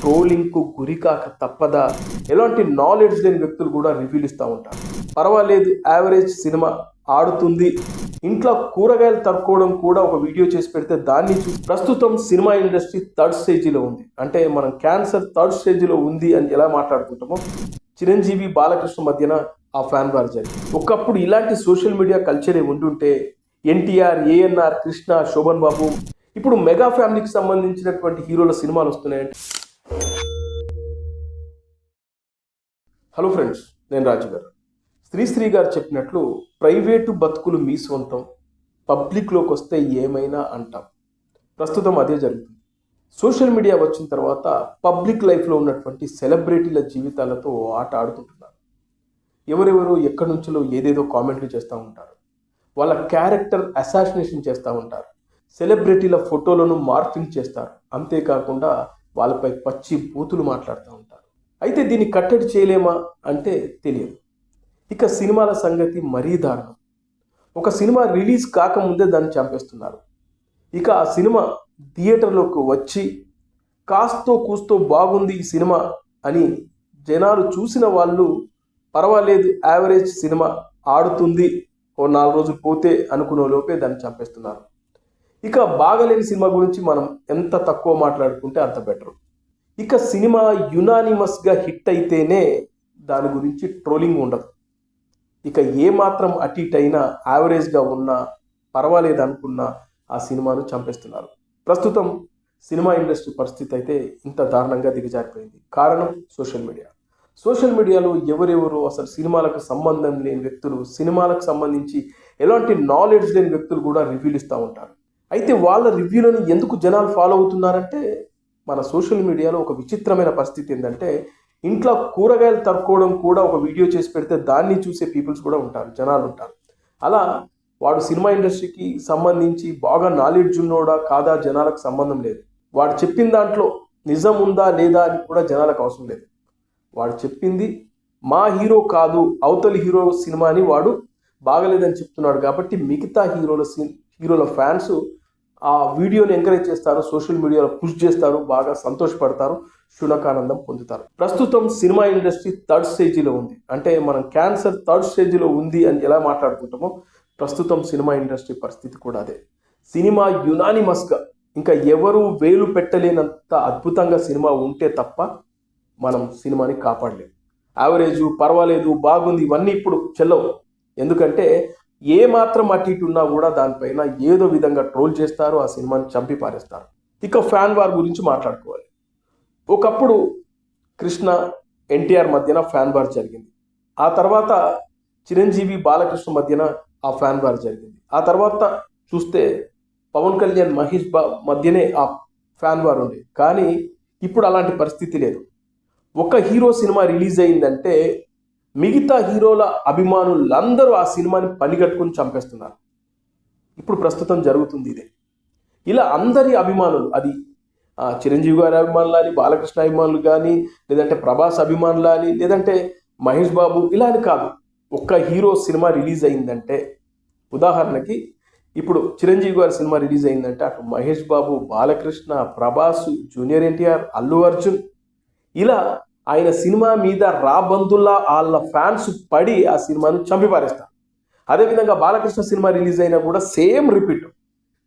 ట్రోలింగ్కు గురికాక తప్పదా? ఎలాంటి నాలెడ్జ్ లేని వ్యక్తులు కూడా రివ్యూలు ఇస్తూ ఉంటారు. పర్వాలేదు యావరేజ్ సినిమా ఆడుతుంది. ఇంట్లో కూరగాయలు తరుక్కోవడం కూడా ఒక వీడియో చేసి పెడితే దాన్ని చూసి ప్రస్తుతం సినిమా ఇండస్ట్రీ థర్డ్ స్టేజీలో ఉంది. అంటే మనం క్యాన్సర్ థర్డ్ స్టేజీలో ఉంది అని ఎలా మాట్లాడుకుంటామో చిరంజీవి బాలకృష్ణ మధ్యన ఆ ఫ్యాన్ వార్ జరిగింది. ఒకప్పుడు ఇలాంటి సోషల్ మీడియా కల్చరే ఉండుంటే ఎన్టీఆర్ ఏఎన్ఆర్ కృష్ణ శోభన్ బాబు ఇప్పుడు మెగా ఫ్యామిలీకి సంబంధించినటువంటి హీరోల సినిమాలు వస్తున్నాయంటే హలో ఫ్రెండ్స్ నేను రాజు గారు. శ్రీశ్రీ గారు చెప్పినట్లు ప్రైవేటు బతుకులు మీ సొంతం పబ్లిక్లోకి వస్తే ఏమైనా అంటాం. ప్రస్తుతం అదే జరుగుతుంది. సోషల్ మీడియా వచ్చిన తర్వాత పబ్లిక్ లైఫ్లో ఉన్నటువంటి సెలబ్రిటీల జీవితాలతో ఆట ఆడుకుంటున్నారు. ఎవరెవరు ఎక్కడి నుంచో ఏదేదో కామెంట్లు చేస్తూ ఉంటారు. వాళ్ళ క్యారెక్టర్ అసాసినేషన్ చేస్తూ ఉంటారు. సెలబ్రిటీల ఫోటోలను మార్ఫింగ్ చేస్తారు. అంతేకాకుండా వాళ్ళపై పచ్చి బూతులు మాట్లాడుతూ ఉంటారు. అయితే దీన్ని కట్టడి చేయలేమా అంటే తెలియదు. ఇక సినిమాల సంగతి మరీ దారుణం. ఒక సినిమా రిలీజ్ కాకముందే దాన్ని చంపేస్తున్నారు. ఇక ఆ సినిమా థియేటర్లోకి వచ్చి కాస్తో కూస్తో బాగుంది ఈ సినిమా అని జనాలు చూసిన వాళ్ళు పర్వాలేదు యావరేజ్ సినిమా ఆడుతుంది ఓ నాలుగు రోజులు పోతే అనుకునే లోపే దాన్ని చంపేస్తున్నారు. ఇక బాగలేని సినిమా గురించి మనం ఎంత తక్కువ మాట్లాడుకుంటే అంత బెటర్. ఇక సినిమా యునానిమస్గా హిట్ అయితేనే దాని గురించి ట్రోలింగ్ ఉండదు. ఇక ఏ మాత్రం అటు ఇటైనా అయినా యావరేజ్గా ఉన్నా పర్వాలేదు అనుకున్నా ఆ సినిమాను చంపేస్తున్నారు. ప్రస్తుతం సినిమా ఇండస్ట్రీ పరిస్థితి అయితే ఇంత దారుణంగా దిగజారిపోయింది. కారణం సోషల్ మీడియా. సోషల్ మీడియాలో ఎవరెవరు అసలు సినిమాలకు సంబంధం లేని వ్యక్తులు సినిమాలకు సంబంధించి ఎలాంటి నాలెడ్జ్ లేని వ్యక్తులు కూడా రివ్యూలు ఇస్తూ ఉంటారు. అయితే వాళ్ళ రివ్యూలను ఎందుకు జనాలు ఫాలో అవుతున్నారంటే మన సోషల్ మీడియాలో ఒక విచిత్రమైన పరిస్థితి ఏంటంటే ఇంట్లో కూరగాయలు తరుక్కోవడం కూడా ఒక వీడియో చేసి పెడితే దాన్ని చూసే పీపుల్స్ కూడా ఉంటారు జనాలు ఉంటారు. అలా వాడు సినిమా ఇండస్ట్రీకి సంబంధించి బాగా నాలెడ్జ్ ఉన్నోడా కాదా జనాలకు సంబంధం లేదు. వాడు చెప్పిన దాంట్లో నిజం ఉందా లేదా అని కూడా జనాలకు అవసరం లేదు. వాడు చెప్పింది మా హీరో కాదు అవతలి హీరో సినిమాని వాడు బాగలేదని చెప్తున్నాడు కాబట్టి మిగతా హీరోల సి- హీరోల ఫ్యాన్స్ ఆ వీడియోని ఎంకరేజ్ చేస్తారు సోషల్ మీడియాలో పుష్ చేస్తారు బాగా సంతోషపడతారు శునకానందం పొందుతారు. ప్రస్తుతం సినిమా ఇండస్ట్రీ థర్డ్ స్టేజీలో ఉంది. అంటే మనం క్యాన్సర్ థర్డ్ స్టేజీలో ఉంది అని ఎలా మాట్లాడుకుంటామో ప్రస్తుతం సినిమా ఇండస్ట్రీ పరిస్థితి కూడా అదే. సినిమా యునానిమస్గా ఇంకా ఎవరు వేలు పెట్టలేనంత అద్భుతంగా సినిమా ఉంటే తప్ప మనం సినిమాని కాపాడలేము యావరేజు పర్వాలేదు బాగుంది ఇవన్నీ ఇప్పుడు చెల్లవు. ఎందుకంటే ఏ మాత్రం అటు ఇటు ఉన్నా కూడా దానిపైన ఏదో విధంగా ట్రోల్ చేస్తారు ఆ సినిమాని చంపి పారేస్తారు. ఇక ఫ్యాన్ వార్ గురించి మాట్లాడుకోవాలి. ఒకప్పుడు కృష్ణ ఎన్టీఆర్ మధ్యన ఫ్యాన్ వార్ జరిగింది. ఆ తర్వాత చిరంజీవి బాలకృష్ణ మధ్యన ఆ ఫ్యాన్ వార్ జరిగింది. ఆ తర్వాత చూస్తే పవన్ కళ్యాణ్ మహేష్ బా మధ్యనే ఆ ఫ్యాన్ వార్ ఉంది కానీ ఇప్పుడు అలాంటి పరిస్థితి లేదు. ఒక హీరో సినిమా రిలీజ్ అయిందంటే మిగతా హీరోల అభిమానులందరూ ఆ సినిమాని పనిగట్టుకుని చంపేస్తున్నారు. ఇప్పుడు ప్రస్తుతం జరుగుతుంది ఇదే. ఇలా అందరి అభిమానులు అది చిరంజీవి గారి అభిమానులు కానీ బాలకృష్ణ అభిమానులు కానీ లేదంటే ప్రభాస్ అభిమానులు అని లేదంటే మహేష్ బాబు ఇలా అని కాదు. ఒక్క హీరో సినిమా రిలీజ్ అయిందంటే ఉదాహరణకి ఇప్పుడు చిరంజీవి గారి సినిమా రిలీజ్ అయిందంటే అటు మహేష్ బాబు బాలకృష్ణ ప్రభాస్ జూనియర్ ఎన్టీఆర్ అల్లు అర్జున్ ఇలా ఆయన సినిమా మీద రాబందుల్లా వాళ్ళ ఫ్యాన్స్ పడి ఆ సినిమాను చంపిపారేస్తారు. అదేవిధంగా బాలకృష్ణ సినిమా రిలీజ్ అయినా కూడా సేమ్ రిపీట్.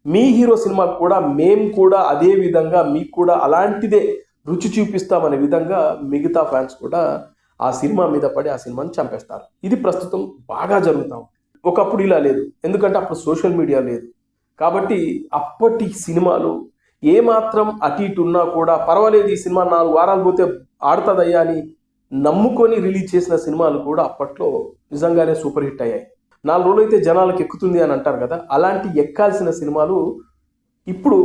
మీ హీరో సినిమా కూడా మేము కూడా అదే విధంగా మీకు కూడా అలాంటిదే రుచి చూపిస్తామనే విధంగా మిగతా ఫ్యాన్స్ కూడా ఆ సినిమా మీద పడి ఆ సినిమాని చంపేస్తారు. ఇది ప్రస్తుతం బాగా జరుగుతాం ఒకప్పుడు ఇలా లేదు. ఎందుకంటే అప్పుడు సోషల్ మీడియా లేదు. కాబట్టి అప్పటి సినిమాలు ఏమాత్రం అటు ఇటు ఉన్నా కూడా పర్వాలేదు ఈ సినిమా నాలుగు వారాలు పోతే ఆడుతుందయ్యా అని నమ్ముకొని రిలీజ్ చేసిన సినిమాలు కూడా అప్పట్లో నిజంగానే సూపర్ హిట్ అయ్యాయి. నాలుగు రోజులు అయితే జనాలకు ఎక్కుతుంది అని అంటారు కదా అలాంటి ఎక్కాల్సిన సినిమాలు ఇప్పుడు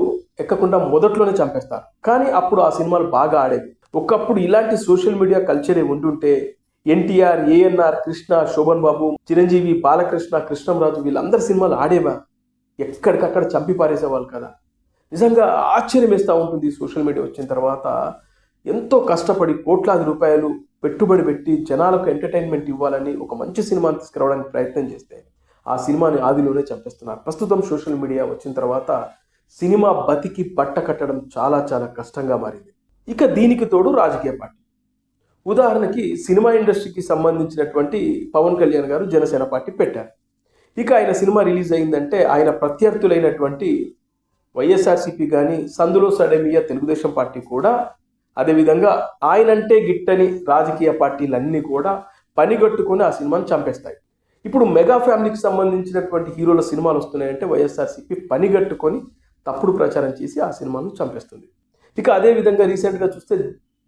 ఎక్కకుండా మొదట్లోనే చంపేస్తారు. కానీ అప్పుడు ఆ సినిమాలు బాగా ఆడేవి. ఒకప్పుడు ఇలాంటి సోషల్ మీడియా కల్చరే ఉండుంటే ఎన్టీఆర్ ఏఎన్ఆర్ కృష్ణ శోభన్ బాబు చిరంజీవి బాలకృష్ణ కృష్ణంరాజు వీళ్ళందరి సినిమాలు ఆడేవా? ఎక్కడికక్కడ చంపి పారేసేవాళ్ళు కదా. నిజంగా ఆశ్చర్యం వేస్తూ ఉంటుంది సోషల్ మీడియా వచ్చిన తర్వాత ఎంతో కష్టపడి కోట్లాది రూపాయలు పెట్టుబడి పెట్టి జనాలకు ఎంటర్టైన్మెంట్ ఇవ్వాలని ఒక మంచి సినిమాని తీసుకురావడానికి ప్రయత్నం చేస్తే ఆ సినిమాని ఆదిలోనే చంపేస్తున్నారు. ప్రస్తుతం సోషల్ మీడియా వచ్చిన తర్వాత సినిమా బతికి బట్ట కట్టడం చాలా చాలా కష్టంగా మారింది. ఇక దీనికి తోడు రాజకీయ పార్టీ. ఉదాహరణకి సినిమా ఇండస్ట్రీకి సంబంధించినటువంటి పవన్ కళ్యాణ్ గారు జనసేన పార్టీ పెట్టారు. ఇక ఆయన సినిమా రిలీజ్ అయిందంటే ఆయన ప్రత్యర్థులైనటువంటి వైఎస్ఆర్సీపీ కానీ సందులో సడమియా తెలుగుదేశం పార్టీ కూడా అదేవిధంగా ఆయనంటే గిట్టని రాజకీయ పార్టీలన్నీ కూడా పనిగట్టుకొని ఆ సినిమాను చంపేస్తాయి. ఇప్పుడు మెగా ఫ్యామిలీకి సంబంధించినటువంటి హీరోల సినిమాలు వస్తున్నాయంటే వైఎస్ఆర్సీపీ పనిగట్టుకొని తప్పుడు ప్రచారం చేసి ఆ సినిమాను చంపేస్తుంది. ఇక అదే విధంగా రీసెంట్గా చూస్తే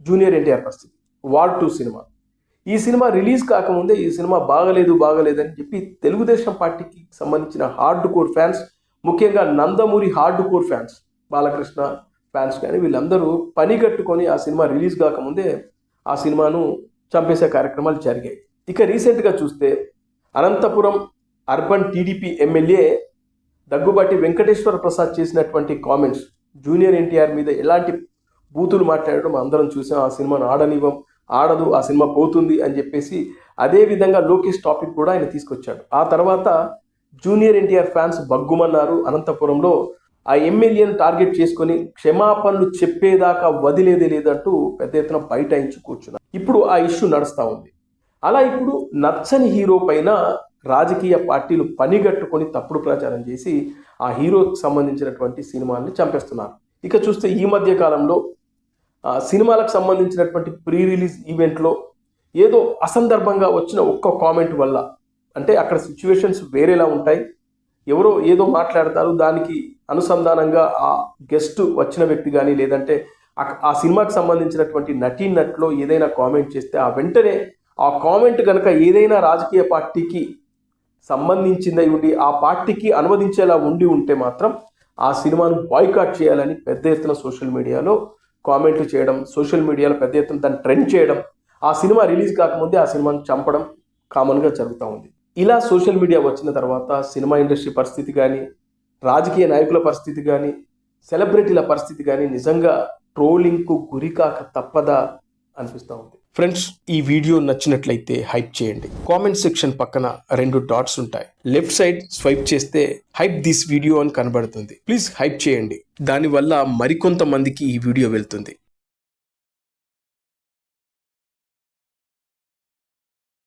జూనియర్ ఎన్టీఆర్ పరిస్థితి. War two cinema. ఈ సినిమా రిలీజ్ కాకముందే ఈ సినిమా బాగలేదు బాగలేదని చెప్పి తెలుగుదేశం పార్టీకి సంబంధించిన హార్డ్ కోర్ ఫ్యాన్స్ ముఖ్యంగా Nandamuri hardcore fans Balakrishna fans కానీ వీళ్ళందరూ పని కట్టుకొని ఆ సినిమా రిలీజ్ కాకముందే ఆ సినిమాను చంపేసే కార్యక్రమాలు జరిగాయి. ఇక రీసెంట్గా చూస్తే Anantapuram urban TDP MLA Daggubati Venkateswara Prasad చేసినటువంటి కామెంట్స్ జూనియర్ ఎన్టీఆర్ మీద ఎలాంటి బూతులు మాట్లాడడం అందరం చూసాం. ఆ సినిమాను ఆడనివ్వం ఆడదు ఆ సినిమా పోతుంది అని చెప్పేసి అదే విధంగా లోకేష్ టాపిక్ కూడా ఆయన తీసుకొచ్చాడు. ఆ తర్వాత జూనియర్ ఎన్టీఆర్ ఫ్యాన్స్ బగ్గుమన్నారు. అనంతపురంలో ఆ ఎమ్మెల్యేను టార్గెట్ చేసుకొని క్షమాపణలు చెప్పేదాకా వదిలేదే లేదంటూ పెద్ద ఎత్తున బయటాయించి కూర్చున్నారు. ఇప్పుడు ఆ ఇష్యూ నడుస్తూ ఉంది. అలా ఇప్పుడు నచ్చని హీరో పైన రాజకీయ పార్టీలు పనిగట్టుకొని తప్పుడు ప్రచారం చేసి ఆ హీరోకి సంబంధించినటువంటి సినిమాల్ని చంపేస్తున్నారు. ఇక చూస్తే ఈ మధ్య కాలంలో ఆ, సినిమాలకు సంబంధించినటువంటి ప్రీ రిలీజ్ ఈవెంట్లో ఏదో అసందర్భంగా వచ్చిన ఒక్క కామెంట్ వల్ల అంటే అక్కడ సిచ్యువేషన్స్ వేరేలా ఉంటాయి. ఎవరో ఏదో మాట్లాడతారు దానికి అనుసంధానంగా ఆ గెస్ట్ వచ్చిన వ్యక్తి కానీ లేదంటే ఆ- సినిమాకి సంబంధించినటువంటి నటీ నట్లో ఏదైనా కామెంట్ చేస్తే ఆ వెంటనే ఆ కామెంట్ కనుక ఏదైనా రాజకీయ పార్టీకి సంబంధించిందై ఉండి ఆ పార్టీకి అనువదించేలా ఉండి ఉంటే మాత్రం ఆ సినిమాను బాయ్కాట్ చేయాలని పెద్ద ఎత్తున సోషల్ మీడియాలో కామెంట్లు చేయడం సోషల్ మీడియాలో పెద్ద ఎత్తున దాన్ని ట్రెండ్ చేయడం ఆ సినిమా రిలీజ్ కాకముందే ఆ సినిమాను చంపడం కామన్గా జరుగుతూ ఉంది. ఇలా సోషల్ మీడియా వచ్చిన తర్వాత సినిమా ఇండస్ట్రీ పరిస్థితి కానీ రాజకీయ నాయకుల పరిస్థితి కానీ సెలబ్రిటీల పరిస్థితి కానీ నిజంగా ట్రోలింగ్కు గురికాక తప్పదా అనిపిస్తూ ఉంది. ఫ్రెండ్స్ ఈ వీడియో నచ్చినట్లయితే హైప్ చేయండి. కామెంట్ సెక్షన్ పక్కన రెండు డాట్స్ ఉంటాయి. లెఫ్ట్ సైడ్ స్వైప్ చేస్తే హైప్ దిస్ వీడియో అని కనబడుతుంది. ప్లీజ్ హైప్ చేయండి. దానివల్ల మరికొంతమందికి ఈ వీడియో వెళ్తుంది.